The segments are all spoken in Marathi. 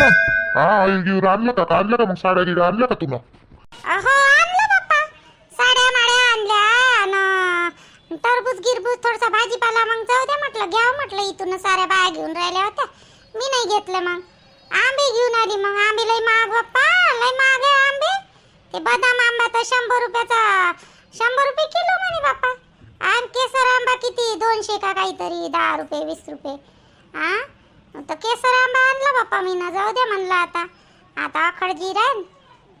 मग? हा आई गिर आणलं का? आणलं का मग साड्या गिड्या? आणल्या का तुला? हो आणलं बाप्पा साड्या माड्या आणल्या आणि टरबूज गिरबूज थोडासा भाजीपाला मग जाऊ दे म्हटलं. घ्यावं म्हटलं इथून. साऱ्या बाया घेऊन राहिल्या होत्या. मी नाही घेतलं मग. आंबे घेऊन आली मग. आंबे लय महाग बाप्पा लय महाग आहे आंबे. ते बदाम आंबा तर शंभर रुपयाचा शंभर रुपये किलो म्हणे बाप्पा आणि केसर आंबा किती? दोनशे का काहीतरी? दहा रुपये वीस रुपये. हा तर केसर आंबा आणला बाप्पा मी ना जाऊ दे म्हणलं आता. आता आखडजी राहील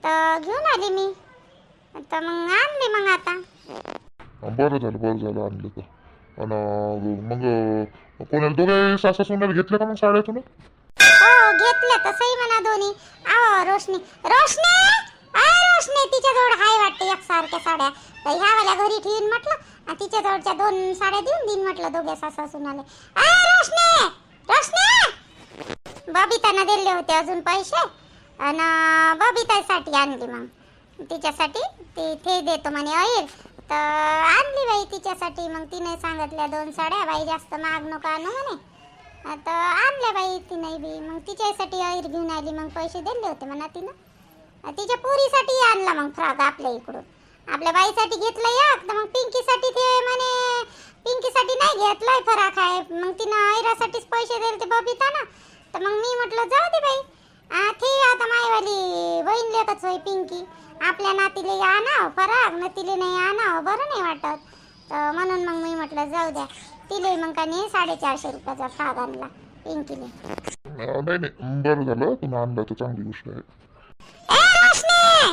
तर घेऊन आली मी. तर मग आणली मग आता. बरं झालं बरं झालं आणलं तर. आणि मग कोणाला दोघे सासा सोन्याला घेतल्या का मग साड्या तुला हो घेतलं तर सही म्हणा दोन्ही. आहो रोशनी. रोशनी? अय रोशनी तिच्या जवळ हाय वाटते एकसारख्या साड्या. तर ह्या वाल्या घरी ठेवून म्हटलं आणि तिच्या जवळच्या दोन साड्या देऊन देईन म्हटलं दोघे सासा सुनाले. अय रोशनी! रोशनी बबितानं दिले होते अजून पैसे. आणि बबितासाठी आणली मग. तिच्यासाठी ती ते देतो म्हणे अहिर. तर आणली बाई तिच्यासाठी. मग तिने सांगितल्या दोन साड्या बाई जास्त महाग नको आणू म्हणे. आता आणल्या बाई तिने बी. मग तिच्यासाठी अहिर घेऊन आली मग पैसे दिले होते म्हणा तिनं. तिच्या पोरीसाठी आणला मग फ्रॉक आपल्या इकडून. आपल्या बाईसाठी घेतलं या तर मग पिंकीसाठी ते म्हणे. पिंकीसाठी नाही घेतलाय फराक आहे. मग तिनं अहिरासाठीच पैसे दिले ते बबिता ना. तर मग मी म्हटलं जाऊ दे बाई. आ, थे आता मायवाली बहीण लेखच होय पिंकी. आपल्या नातीले आणाव फराक. नातीले नाही आणाव बरं नाही वाटत. तर म्हणून मग मी म्हटलं जाऊ द्या. तिले मग का नाही साडेचारशे रुपयाचा फ्रॉक आणला पिंकीले अं, नाही नाही. बरं झालं. तुला आणलं तर चांगली गोष्ट आहे. ए रोशनी!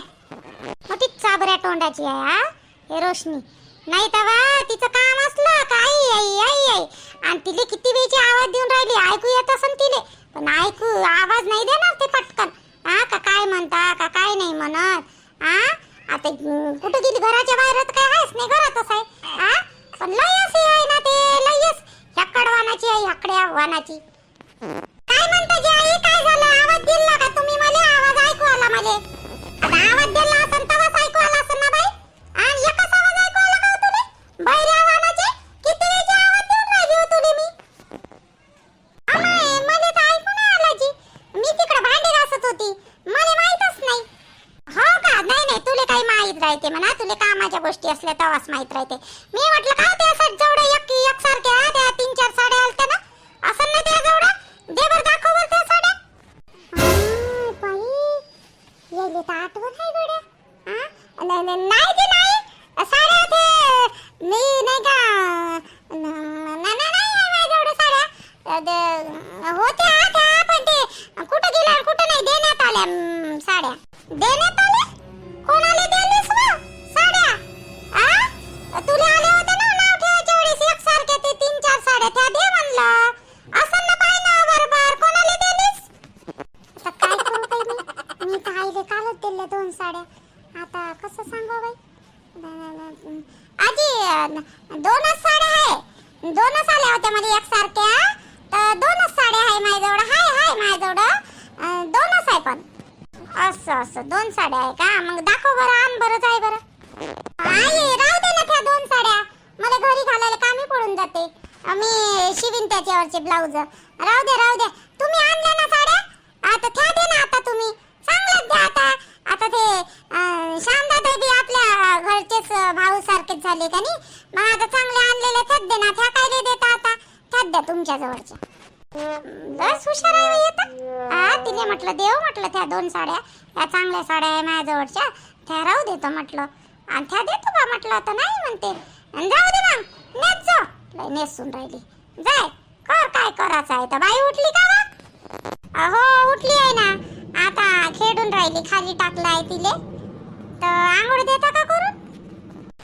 मोठी चाबऱ्या तोंडाची आहे हा? हे रोशनी. नाही तर तिचं काम असलं का? आई आई आई आई. आणि तिले किती वेळची आवाज देऊन राहिली? ऐकू येत असन तिले. पण ऐकू आवाज नाही देणार ते पटकन. हा का काय म्हणता का काय नाही म्हणत? हा? आता कुठं गेली? घराच्या बाहेर तर काय आहेस नाही घरातच आहे हा पण लय असे आहे ना ते लयच ह्याकड वानाची आहे ह्याकड्या वानाची काय म्हणता जी आई काय झालं आवाज दिला का तुम्ही मला आवाज ऐकू आला मला आता आवाज दिला असेल तेव्हाच ऐकू आला असेल ना बाई आणि एकच आवाज ऐकू आला का हो तुम्ही बहिऱ्या वानाचे किती वेळचे आवाज देऊन राहिली हो तुले मी अमाय, मला तर ऐकू नाही आलं जी मी तिकडे भांडे घासत होती मला माहीतच नाही हो का नाही नाही तुले काही माहीत राहते म्हणा महत्त्वाच्या गोष्टी असल्या तेव्हाच माहीत राहते. मी म्हटलं काय ते असं जवळ एक एक सारखे आहे त्या तीन चार साड्या आलत्या ना? असं नाही त्या जवळ दे बरं दाखव बरं त्या साड्या. आ, बाई यायले तर आठवण आहे गड्या. हा? नाही नाही नाही ते नाही. साड्या ते मी नाही का न- न- नाही आहे माझ्याजवळ साड्या. अ, ते- होत्या त्या पण ते कुठं गेल्या आणि कुठं नाही देण्यात आल्या म, साड्या. देण्यात आल्या? असं असं. दोन साड्या आहे का? मग दाखव बरं आण बरं जाय बरं. आई राहू दे ना त्या दोन साड्या. मला घरी घालायला कामी पडून जाते. मी शिवीन त्याच्यावरचे ब्लाऊज. राहू दे राहू दे. तुम्ही आणल्या ना साड्या? आता त्या दे ना आता तुम्ही. चांगलंच द्या आता. आता ते अं, शांताताई बी आपल्या घरचेच भाऊ सारखेच झाले का नाही? मग आता चांगले आणलेले त्यात दे ना. त्या काय दे देता आता? त्यात द्या तुमच्या जवळच्या बस हुशार आहे बाई आता. हा तिने म्हटलं देव म्हटलं त्या दोन साड्या. त्या चांगल्या साड्या आहे माझ्याजवळच्या. त्या राहू देतो म्हटलं. आणि त्या देतो बा म्हटलं आता नाही म्हणते. आणि जाऊ दे मग. नेत जा. लय नेसून राहिली. जाय. कर काय करायचं आहे तर. बाई उठली का बा? अहो उठली आहे ना. आता खेळून राहिली खाली टाकलं आहे तिले. तर आंघोळ देता का करून?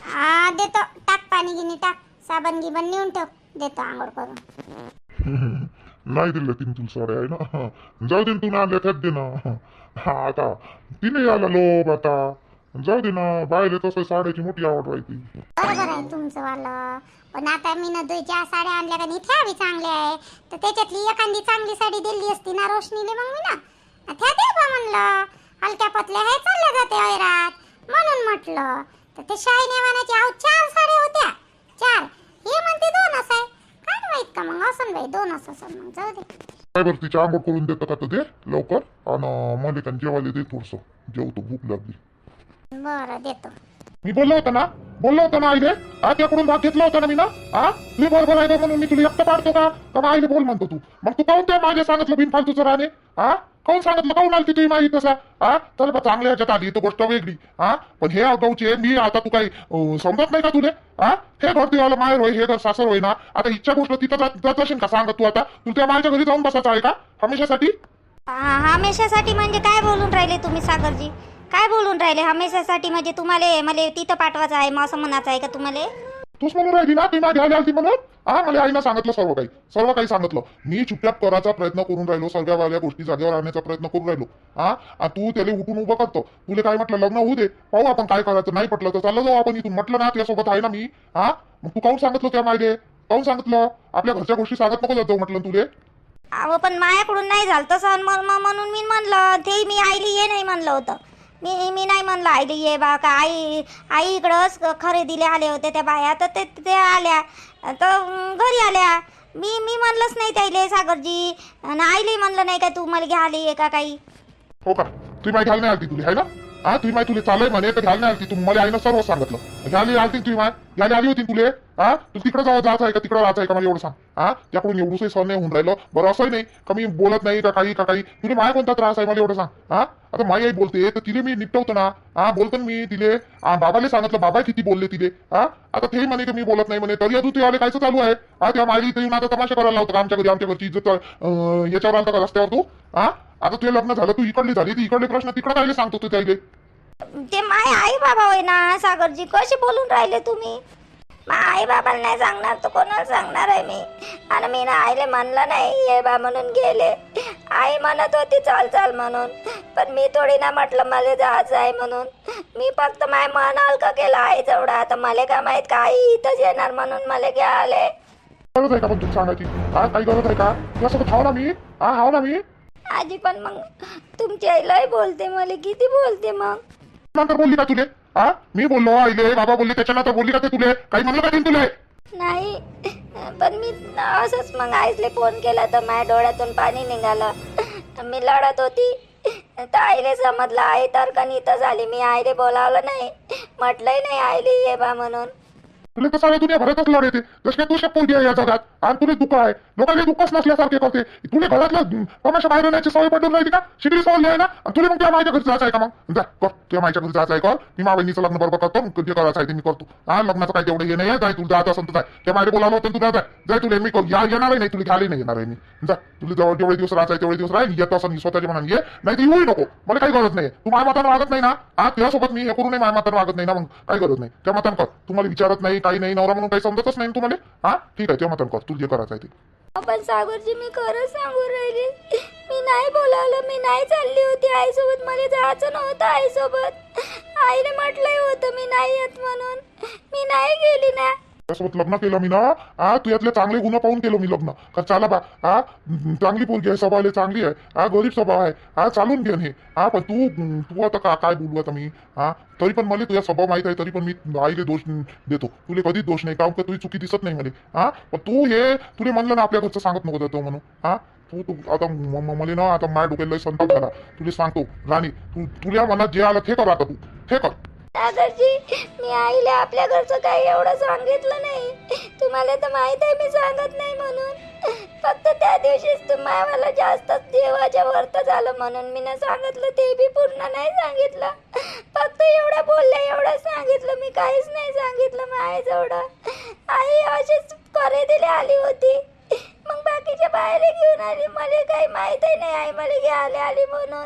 हा देतो. टाक पाणी गिनी टाक. साबण गिबन नेऊन ठेव. देतो आंघोळ करून. नाही दिलं तिने तुला साड्या आहे ना जाऊ दे ना तुला आणल्या त्यात दे ना. हा आता तिने आला लोभ आता. जाऊ दे ना बायले तसं साड्याची मोठी आवड राहते बरोबर आहे तुमचं वालं. पण आता मी ना दोन चार साड्या आणल्या का नाही त्या बी चांगल्या आहे. तर त्याच्यातली एखादी चांगली साडी दिली असती ना रोशनीले मग मी ना. त्या दे बा म्हणलं. हलक्या पतल्या हे चालल्या जाते ऐरात म्हणून म्हटलं. तर ते शाही नेवानाची आऊ चार साड्या होत्या. चार. हे म्हणते दोनच आहे माहीत का मग? असं बाई दोनच असं मग जाऊ दे. काय बरं तिच्या आंघोळ करून देतं का दे लवकर. आणि मला पण जेवायला दे थोडंसं. जेवतो भूक लागली. बरं देतो. मी बोललो होतो ना बोललो होतो ना आईले. हा त्याकडून भाग घेतला होता ना मी ना हा मी बरोबर आहे म्हणून मी तुला एकटं पाडतो का? का आईले बोल म्हणतो तू. मग तू काऊन त्या माझ्या सांगितलं बिनफालतूचं राहणे? हा काऊन सांगितलं? काऊन आली तुझी माहिती तसा? हा चल बा चांगल्या ह्याच्यात आली. तो गोष्ट वेगळी. हा पण हे अगाऊचे मी आता तू काही समजत नाही का तुले? हा हे घर तुला माहेर होय हे घर सासर होय ना? आता इच्छा गोष्ट तिथं जात असेल का? सांगत तू आता. तू त्या माझ्या घरी जाऊन बसायचं आहे का? हमेशासाठी? हा हमेशासाठी म्हणजे काय बोलून राहिले तुम्ही सागरजी? काय बोलून राहिले? हमेशासाठी म्हणजे तुम्हाला मला तिथं पाठवायचं आहे मग असं म्हणायचं आहे का तुम्हाला? तूच म्हणून राहिली ना ती माझी आली आली म्हणून? हा मला आईनं सांगितलं सर्व काही. सर्व काही सांगितलं. मी चुपचाप करायचा प्रयत्न करून राहिलो सगळ्या गोष्टी जागेवर आणण्याचा प्रयत्न करून राहिलो. हा तू त्याला उठून उभं करतो. तुला काय म्हटलं लग्न होऊ दे. पाहू आपण काय करायचं नाही पटलं तर चाललं जाऊ आपण इथून. म्हटलं ना त्यासोबत आहे ना मी. हा मग तू काऊन सांगितलं त्या मागे काऊन सांगितलं? आपल्या घरच्या गोष्टी सांगत नको जात म्हटलं तुले. अहो पण मायाकडून नाही झालं तसं. म- म- म्हणून मी म्हणलं ते मी आईली ये नाही म्हणलं होतं. मी मी नाही म्हणलं आईली ये बा का आई आई इकडंच खरेदीला आले होते त्या बाया. तर ते ते आल्या. तर घरी आल्या. मी मी म्हणलंच नाही त्याईले सागरजी. आणि आईले म्हणलं नाही का तू मला घ्यायला ये का काही? हो का? तुम्ही माहिती घ्यायला नाही आली तुला आहे ना? हा तुम्ही माहिती तुला चालय म्हणे तर घ्यायला आलती? तुम्ही मला आईनं सर्व सांगितलं. म्हणजे घ्यायला आलती तुम्ही माय? घ्यायला आली होती तुले? हा? तू तिकडे जाऊ जायचं आहे का? तिकडे राहायचं आहे का? मला एवढं सांग. हा? त्याकडून एवढंसही सहन नाही होऊन राहिलं. बरं असंही नाही. का मी बोलत नाही का काही का काही? तुला माया कोणता त्रास आहे? मला एवढं सांग. हा? आता माई आई बोलते तर तिले मी निपटवतो ना. हा? बोलतो ना मी तिले. हा, बाबाले सांगितलं बाबा किती बोलले तिले? हा? आता ते म्हणे की मी बोलत नाही म्हणे. तरी अजून ते कायचं चालू आहे? हा त्या माई इथे येऊन आता तमाशा करायला लावतो आमच्या घरी आमच्या घरची इज्जत याच्यावर आलता का रस्त्यावर तू? हा? आता तुझे लग्न झालं तू इकडली झाली ती इकडले प्रश्न तिकडे राहिले सांगतो तू त्याले ते माय आई बाबा होय ना सागरजी कसे बोलून राहिले तुम्ही? आई बाबाला नाही सांगणार तर कोणाला सांगणार आहे मी? आणि मी ना आईले म्हणलं नाही ये बा म्हणून गेले. आई म्हणत होती चाल चाल म्हणून. पण मी थोडी ना म्हटलं मला जायचं आहे म्हणून. मी फक्त माय मन हलकं केलं आई तेवढं आता मला काय माहीत का आई इथंच येणार म्हणून मला घ्या आले. गरज आहे का पण तुम्ही सांगायची? काही गरज आहे का? तुझ्यासोबत हाव ना मी? हा हाव ना मी? आजी पण मग तुमची आई लय बोलते मला. किती बोलते मग? नंतर बोलली का तुले? हा मी बोललो आईले बाबा बोलले त्याच्यानंतर बोलली का ते तुले? काही म्हणलं का ते तुले? नाही पण मी असंच मग आईसले फोन केला तर माझ्या डोळ्यातून पाणी निघालं. मी लढत होती. तर आईले समजलं आई तर का इथं झाली. मी आईले बोलावलं नाही. म्हटलंय नाही आईले ये बा म्हणून. तुला तर सारे दुनिया भरतच लढ येते जसे तू शकून घे या जगात. आणि तुला दुःख आहे. लोकांना दुःखच नसल्यासारखे करते. तुला घरातलं कमाशा बाहेर येण्याची सवय पडून राहिली का? शिकली सवय आहे ना? आणि तुला मग त्या माझ्या घरी जायचं आहे का मग? जा कर. तुझ्या माझ्या घरी जायचं आहे कर. मी मा बहिणीचं लग्न बरोबर करतो. मग जे करायचं आहे ते मी करतो. हा लग्नाचं काय तेवढं हे नाही आहे. जाय तुला जात असं जाय. त्या माझ्या बोलावलं होतं तुला जाय जाय तुला मी कर- या येणार नाही तुला घ्यायला नाही येणार आहे मी. जा तुला जवळ जेवढे दिवस राहायचं तेवढे दिवस राहील येत असं स्वतःच्या मनाने ये. नाही तर येऊही नको. मला काही गरज नाही. तू माझ्या मतानं वागत नाही ना? आज तुझ्यासोबत मी हे करू नये माझ्या मतानं वागत नाही ना मग? काही गरज नाही. त्या मतानं कर. तुम्हाला विचारत नाही काही नाही नवरा म्हणून काही समजतच नाही ना तुम्हाला? हा? ठीक आहे त्या मतानं कर तुला जे करायचं आहे ते. आपण सागरजी मी खरंच सांगू राहिले. मी नाही बोलावलं मी नाही चालली होती आईसोबत. मला जायचं नव्हतं आईसोबत. आईने म्हटलंय होतं मी नाही येत म्हणून. मी नाही गेली ना. त्यासोबत लग्न केलं मी ना हा तू यातले चांगले गुण पाहून केलं मी लग्न. का चला बा हा चांगली पोरगी आहे स्वभावले चांगली आहे हा गरीब स्वभाव आहे हा चालून घेन हे हा पण तू तू आता का काय बोलू आता मी हा तरी पण मला तुझा स्वभाव माहीत आहे तरी पण मी आईले दोष देतो. तुले कधीच दोष नाही कारण का तुझी चुकी दिसत नाही मला हा पण तू हे तुले म्हणलं ना आपल्या घरचं सांगत नको जातो म्हणून हा तू तू आता मला ना आता माय डोक्याला संताप झाला. तुला सांगतो राणी तू तुझ्या मनात जे आलं ते कर आता तू हे कर. दादाजी मी आईला आपल्या घरचं काही एवढं सांगितलं नाही. तुम्हाला तर माहीत आहे मी सांगत नाही म्हणून. फक्त त्या दिवशीच तुम्हाला मला जास्तच देवाच्या वर्त झालं म्हणून मी ना सांगितलं ते बी पूर्ण नाही सांगितलं. फक्त एवढं बोलले एवढं सांगितलं मी काहीच नाही सांगितलं माझ्याजवळ. आई अशीच खरेदीला आली होती. मग बाकीच्या बाहेर घेऊन आली मला काही माहितही नाही आई मला घ्यायला आली म्हणून.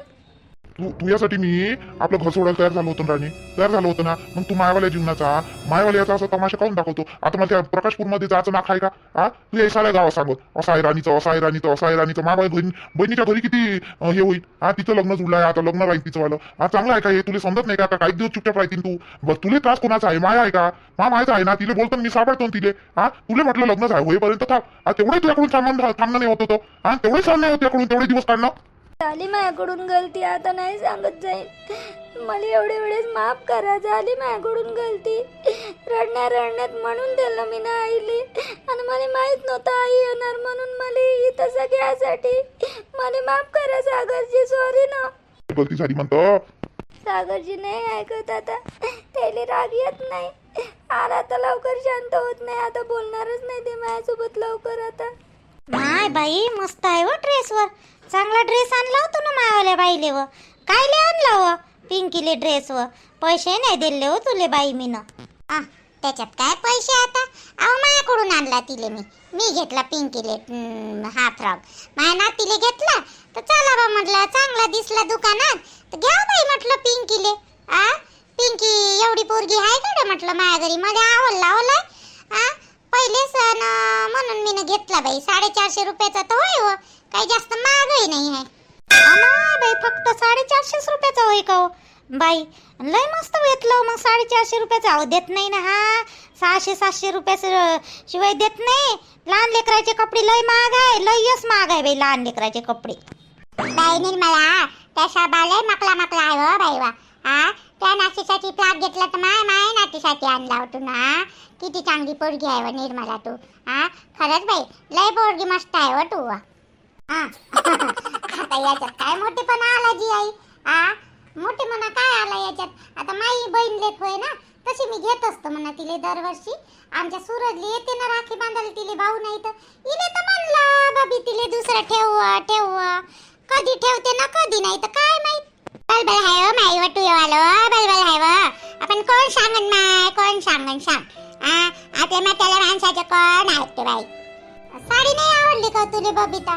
तू तू यासाठी मी आपलं घर सोडायला तयार झालो होतो ना राणी. तयार झालो होतो ना. मग तू मायावाल्या जीवनाचा मायावाल्याचा असं तमाशा काऊन दाखवतो. आता मला त्या प्रकाशपूरमध्ये जायचं नाक आहे का हा तू या साऱ्या गावात सांगत. असा आहे राणीचं असं आहे राणीचं असं आहे राणीचं मा बहीण बहिणीच्या घरी किती हे होईल? हा तिचं लग्न जुळलं आहे आता लग्न राहील तिचं वालं. हा चांगलं आहे का हे? तुला समजत नाही का? काही दिवस चुपचाप राहतील तू. बस तुला त्रास कोणाचा आहे? माया आहे का? मा माहिती आहे ना? तिला बोलतो मी सापडतो तिले. हा तुला म्हटलं लग्न झालं होईपर्यंत थांब. तेवढे तुझ्याकडून थांबणं थांबणं नाही होत होतं. हा तेवढे सहन नाही होत तुझ्याकडून तेवढे दिवस काढणं. झाली माझ्याकडून गलती आता नाही सांगत जाईल. मला एवढे वेळेस माफ करा झाली माझ्याकडून गलती. रडण्या रडण्यात म्हणून दिलं मी ना आईले आणि मला माहीत नव्हतं आई येणार म्हणून मला इथं सगळ्यासाठी. मला माफ करा सागरजी सॉरी ना. गलती झाली म्हणतं. सागरजी नाही ऐकत आता. त्याला राग येत नाही. आला आता लवकर शांत होत नाही. आता बोलणारच नाही ते माझ्यासोबत लवकर आता. माय बाई मस्त आहे व ड्रेसवर. चांगला ड्रेस आणला होता ना मावाल्या बाईले व. कायले आणला व? पिंकीले ड्रेस व. पैसे नाही दिले हो तुले बाई मीनं. आ, त्याच्यात काय पैसे आता? अहो माझ्याकडून आणला तिले मी. मी घेतला पिंकीले हा फ्रॉक माझ्या नातीले घेतला? तर चला बा म्हटलं चांगला दिसला दुकानात. तर घ्या हो बाई म्हटलं पिंकीले. आ पिंकी एवढी पोरगी आहे का म्हटलं? माझ्या घरी मला आवडला आवडलाय पहिले सण म्हणून मी घेतला बाई. साडेचारशे रुपयाचा तर होय हो. काही जास्त महागही नाही आहे. बाई फक्त साडेचारशेच रुपयाचा होय का हो? बाई लय मस्त घेतलं हो. मग साडेचारशे रुपयाचा अहो देत नाही ना हा. सहाशे सातशे रुपयाचं शिवाय देत नाही. लहान लेकराचे कपडे लय महाग आहे. लयच महाग आहे बाई लहान लेकराचे कपडे. बाई निर्मला त्या शाबा लय मकला मकला आहे हो बाई वा. हा? त्या नातीसाठी फ्लॅग घेतला तर माय माय नातीसाठी आणला होतो ना. किती चांगली पोरगी आहे व निर्मला तू. हा खरंच बाई लय पोरगी मस्त आहे व तू. वा. हा आता याच्यात काय मोठेपणा आला जी आई? हा मोठेपणा काय आला याच्यात? आता माई बहीण लेख होय ना तशी मी घेत असतो म्हणा तिले दरवर्षी. आमच्या सूरजली येते ना राखी बांधायला तिले भाऊ नाही तर. इले तर म्हणलं बाबी तिले दुसरं ठेव ठेव कधी ठेवते ना कधी नाही तर काय माहीत? बलबल हाय हो माई वटू आलो. बलबल हाय व आपण कोण सांगन माय? कोण सांगन सांग. आ आपल्या म्हाताला माणसाचं कोण ऐकते बाई? साडी नाही आवडली का तुले बबिता?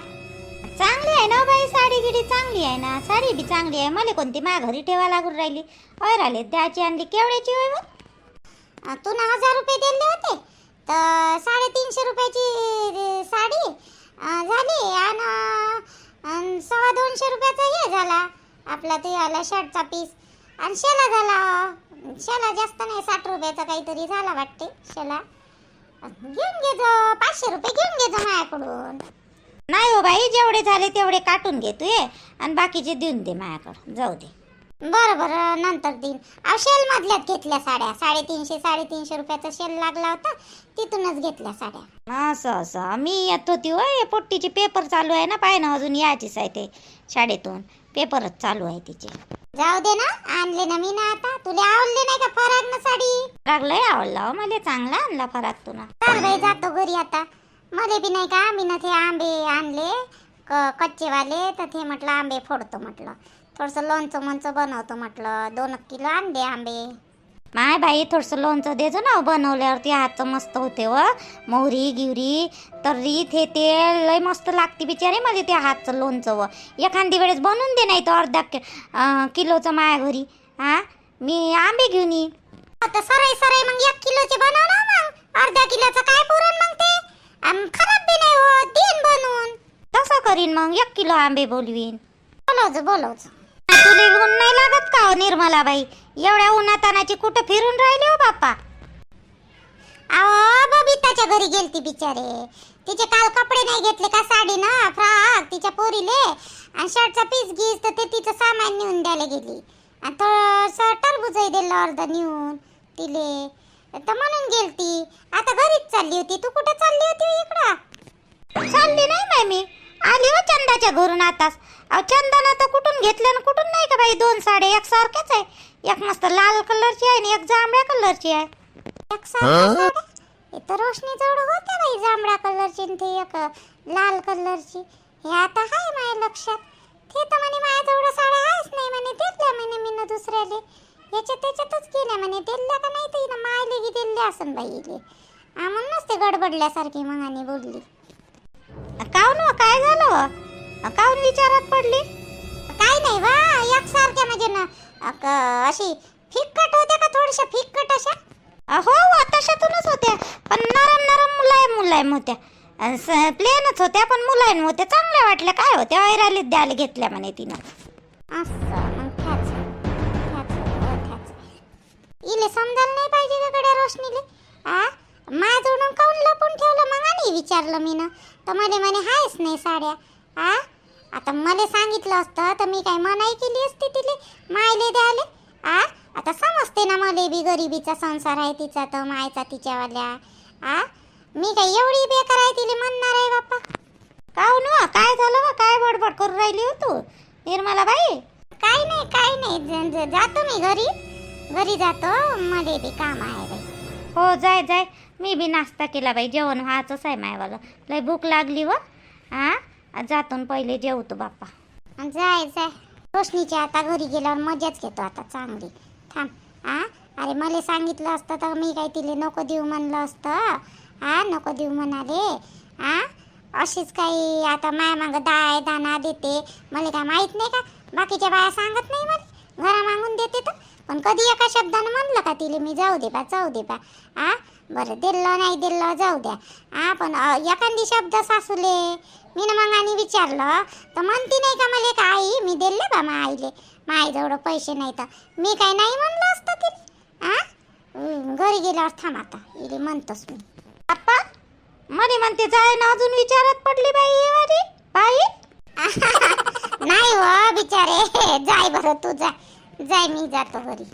चांगली आहे ना बाई साडी गिडी चांगली आहे ना. साडी बी चांगली आहे. मला कोणती माझ्या घरी ठेवा लागून राहिली? होय राहिले त्याची आणली केवढ्याची होय मग? तू ना हजार रुपये दिले होते? तर साडेतीनशे रुपयाची साडी झाली. आणि सव्वा दोनशे रुपयाचा हे झाला. आपला ते आला शर्टचा पीस आणि शेला झाला. शेला जास्त नाही साठ रुपयाचा काहीतरी झाला वाटते शेला. घेऊन घे जो पाचशे रुपये घेऊन घे जो माझ्याकडून नाही हो बाई जेवढे झाले तेवढे काटून घे तू ये. आणि बाकीचे देऊन दे माझ्याकडं जाऊ दे. बरं बरं नंतर देईन. अहो शेल मधल्यात घेतल्या साड्या. साडेतीनशे साडेतीनशे रुपयाचा शेल लागला होता. तिथूनच घेतल्या साड्या. असं असं. मी येत होती होय. पोट्टीचे पेपर चालू आहे ना पाय ना अजून यायचीच आहे ते शाळेतून. पेपरच चालू आहे तिचे. जाऊ दे ना आणले ना मी ना आता. तुला आवडले नाही का फराक ना साडी लागलंय आवडला हो मला चांगला आणला फराक तुला. चाल बाई जातो घरी आता. मध्ये बी नाही का मी ना ते आंबे आणले क कच्चेवाले तर ते म्हटलं आंबे फोडतो म्हटलं. थोडंसं लोणचं मोणचं बनवतो म्हटलं. दोन किलो आणले आंबे. माय बाई थोडंसं लोणचं देजो ना हो बनवल्यावरती. हातचं मस्त होते व मोहरी गिवरी तर्री ते तेल लय मस्त लागते बिचारे मला ते हातचं लोणचं व. एखादी वेळेस बनवून दे नाही तर अर्धा कि अं, किलोचं माया घरी. हा? मी आंबे घेऊन येईन. आता सराई सराई मग एक किलोचे बनव ना मग. अर्ध्या किलोचं काय पुरण मग ते? आम, खराब बी नाही होत. देईन बनवून. तसं करीन मग. एक किलो आंबे बोलवीन. बोलवच बोलवच तुले ऊन नाही लागत का हो निर्मलाबाई? एवढ्या उन्हातानाची कुठं फिरून राहिले हो बाप्पा? अहो बबिताच्या घरी गेलती बिचारे. तिचे काल कपडे नाही घेतले का साडी ना फ्रॉक तिच्या पोरीले? आणि शर्टचा पीस गीस तर ते तिचं सामान नेऊन द्यायला गेली. आणि थोडंसं टरबूजही दिलं अर्ध नेऊन तिले. तर म्हणून गेलती. आता घरीच चालली होती. तू कुठं चालली होती इकडं? चालली नाही बाई मी आली हो चंदाच्या घरून आताच. अहो चंदना तर कुठून घेतल्या ना कुठून नाही का बाई? दोन साड्या एक सारख्याच आहे. एक मस्त लाल कलरची आहे आणि एक जांभळ्या कलरची आहे. एक सारख्या साड्या? इथं रोशनी जवळ होत्या बाई जांभळ्या कलरची आणि ते एक लाल कलरची. हे आता आहे माझ्या लक्षात. ते तर म्हणे माझ्या जवळ साड्या आहेच नाही म्हणे दिल्या म्हणे मी ना दुसऱ्याले. याच्यात त्याच्यातच गेल्या म्हणे दिल्या का नाही तर हिनं मायले की दिल्या असन बाई इले हा म्हणूनच ते गडबडल्यासारखी मग आणि बोलली. काऊन हो, काय झालं? काऊन विचारात पडली? काय नाही वा एकसारख्या म्हणजे ना अक- अशी फिक्कट होत्या का थोड्याशा फिक्कट अशा? हो तशातूनच होत्या पण नरम नरम मुलायम मुलायम होत्या. प्लेनच होत्या पण मुलायम होत्या. चांगल्या वाटल्या काय होत्या? वैरालीत द्यायला घेतल्या म्हणे तिनं. असं मग त्याच हो, इले समजायला नाही पाहिजे का गड्या रोशनीले? आ? माझ्याजवळून काऊन लपून ठेवलं? मग आणि विचारलं मी ना तर मला म्हणे आहेच नाही साड्या. आ? आता मला सांगितलं असतं तर मी काय मनाई केली असती तिले. मायले द्याले. आ? आता समजते ना मला बी गरिबीचा संसार आहे तिचा तर मायचा तिच्यावाल्या. आ? मी काय एवढी बेकार आहे तिले म्हणणार आहे बाप्पा. काऊन वा काय झालं वा काय बडबड करून राहिली हो तू? निर्मला बाई? काय नाही काय नाही. जातो मी घरी. घरी जातो. मला बी काम आहे बाई. हो जाय जाय. मी बी नाश्ता केला बाई जेवण व्हायचंच आहे मायवाला लय भूक लागली व. हा जातून पहिले जेवतो बाप्पा. जाय जाय. रोशनीच्या आता घरी गेल्यावर मजाच घेतो आता चांगली. थांब. आ? अरे मला सांगितलं असतं तर मी काय तिले नको देऊ म्हणलं असतं. हा नको देऊ म्हणाले. आ? अशीच काही आता माय मागं दाय दाना देते. मला काय माहीत नाही का? बाकीच्या बाया सांगत नाही मला. घरा मागून देते तर. पण कधी एका शब्दानं म्हणलं का तिले मी जाऊ दे बा जाऊ दे बा. आ? बरं दिलं नाही दिलं जाऊ द्या. आ पण एखादी शब्द सासूले मी ना मग आणि विचारलं तर म्हणती नाही का मला का आई? मी दिले बा मा आईले. माझ्याजवळ पैसे नाही तर मी काय नाही म्हणलं असतं तिला. आ? घरी गेल्यावर थांब आता. इले म्हणतोस मी. बाप्पा म्हणे म्हणते जाय ना अजून विचारत पडली बाई अरे बाई? नाही हो बिचारे. जाय बरं तू जा. जाय मी जातो घरी.